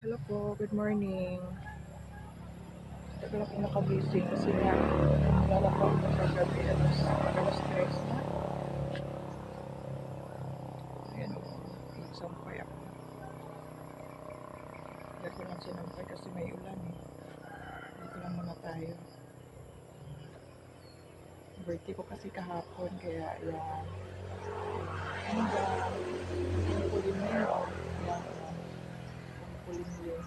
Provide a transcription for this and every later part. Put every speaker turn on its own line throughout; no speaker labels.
Hello po, good morning. Tagal ako nakagising kasi nga lalako ako sa gabi alas, alas 3 na. Ayan nagsampay ako. Hindi ko lang sinampay kasi may ulan eh. Dito lang muna tayo. Birthday ko kasi kahapon kaya yan. Ano ba? Kinukulin mo yun. Yan. Mo yun.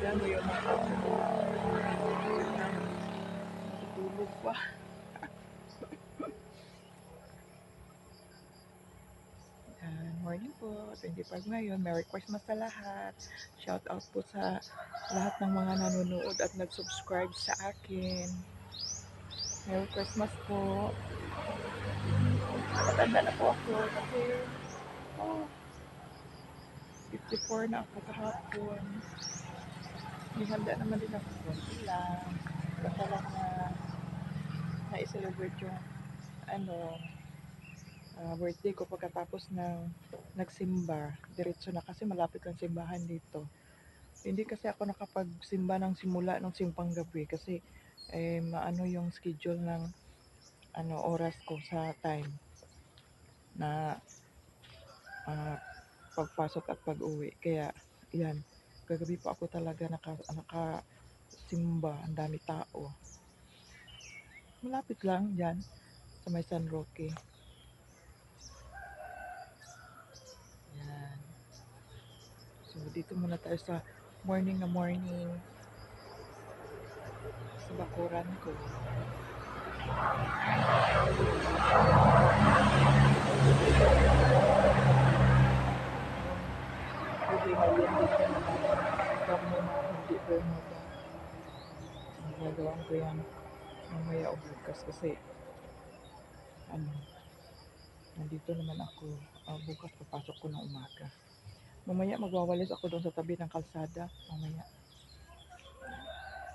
Yan mo yung mga natutulog pa. Yan, morning po. 25 ngayon. Merry Christmas sa lahat. Shout out po sa lahat ng mga nanonood at nag-subscribe sa akin. Merry Christmas po. Matanda na po ako kasi oh, 54 na ako kahapon. May handa naman din ako. Konti lang. Basta lang na na-celebrate yung ano, ah, birthday ko pagkatapos ng nagsimba. Diretso na kasi malapit ang simbahan dito. Hindi kasi ako nakapagsimba ng simula ng simpang gabi kasi eh, maano yung schedule ng ano oras ko sa time na ah, pagpasok at pag-uwi. Kaya, yan, kagabi pa ako talaga naka, nakasimba. Ang dami tao. Malapit lang dyan sa may San Roque. Yan. So, dito muna tayo sa morning na morning sa bakuran ko. Hindi na hindi Bermuda. Ang gagawin ko yan mamaya o bukas kasi ano nandito naman ako ah, bukas papasok ko ng umaga. Mamaya magwawalis ako doon sa tabi ng kalsada. Mamaya.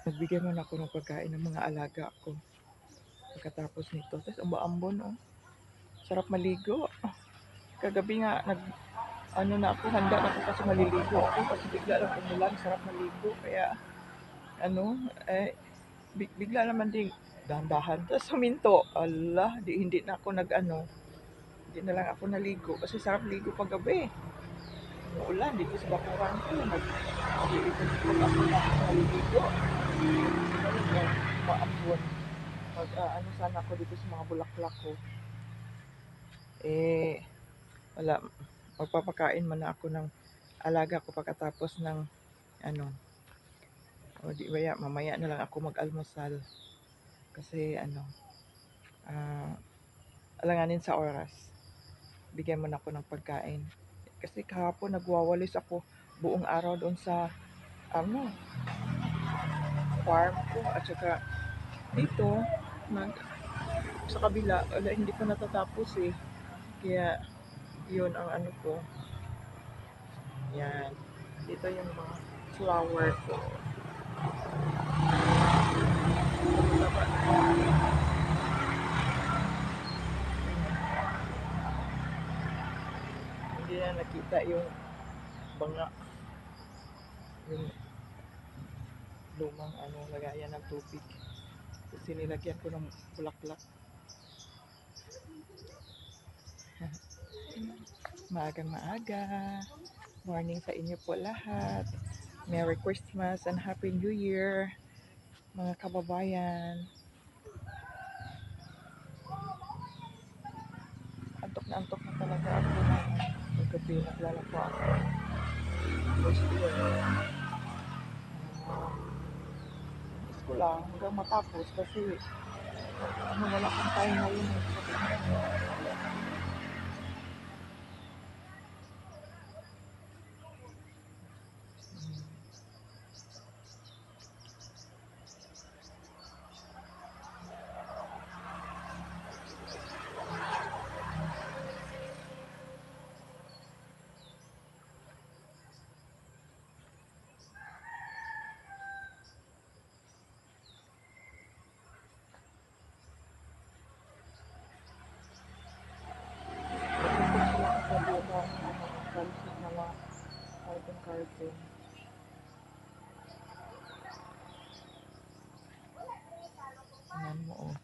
Nagbigay muna ako ng pagkain ng mga alaga ko. Pagkatapos nito. Tapos umbaambon oh. Sarap maligo. Kagabi nga nag ano na ako, handa na ako kasi maliligo ako kasi bigla lang umulan, sarap maligo. Kaya ano, eh, big- bigla naman din dahan-dahan. Tapos huminto, Allah, di, hindi na ako nag ano, hindi na lang ako naligo kasi sarap ligo pag gabi. Umuulan dito sa bakuran ko, nag iipon-ipon ako na maliligo. Ayun, maambon. Mag, ah, ano sana ako dito sa mga bulaklak ko. Eh, wala, magpapakain man ako ng alaga ko pagkatapos ng ano, o di baya, mamaya na lang ako mag-almusal. Kasi ano, ah, alanganin sa oras. Bigyan mo na ako ng pagkain. Kasi kahapon nagwawalis ako. Buong araw doon sa ano, farm ko. At saka dito nag sa kabila wala hindi pa natatapos eh. Kaya yun ang ano ko. Yan. Dito yung mga flower ko hindi na nakita yung banga. Yung lumang ano lagayan ng tubig. Kasi nilagyan ko ng bulaklak. Maagang maaga. Morning sa inyo po lahat. Merry Christmas and Happy New Year mga kababayan. Antok na antok na talaga ako na paggabi naglalako ako first year uh, lang hanggang matapos kasi ano, wala kang time ngayon eh. Balusog na mga cartoon-cartoon. Tingnan mo oh.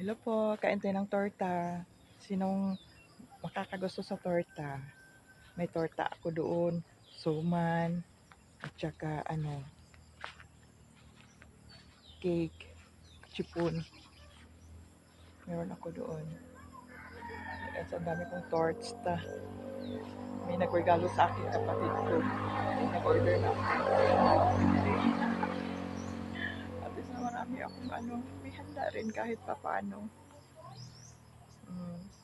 Hello po, kain tayo ng torta. Sinong makakagusto sa torta? May torta ako doon, suman, at saka ano, cake chipon. Meron ako doon. At ang dami kong torts ta. May nagregalo sa akin kapatid ko. May nag-order na ako. At least na marami akong ano, may handa rin kahit pa paano. Mm.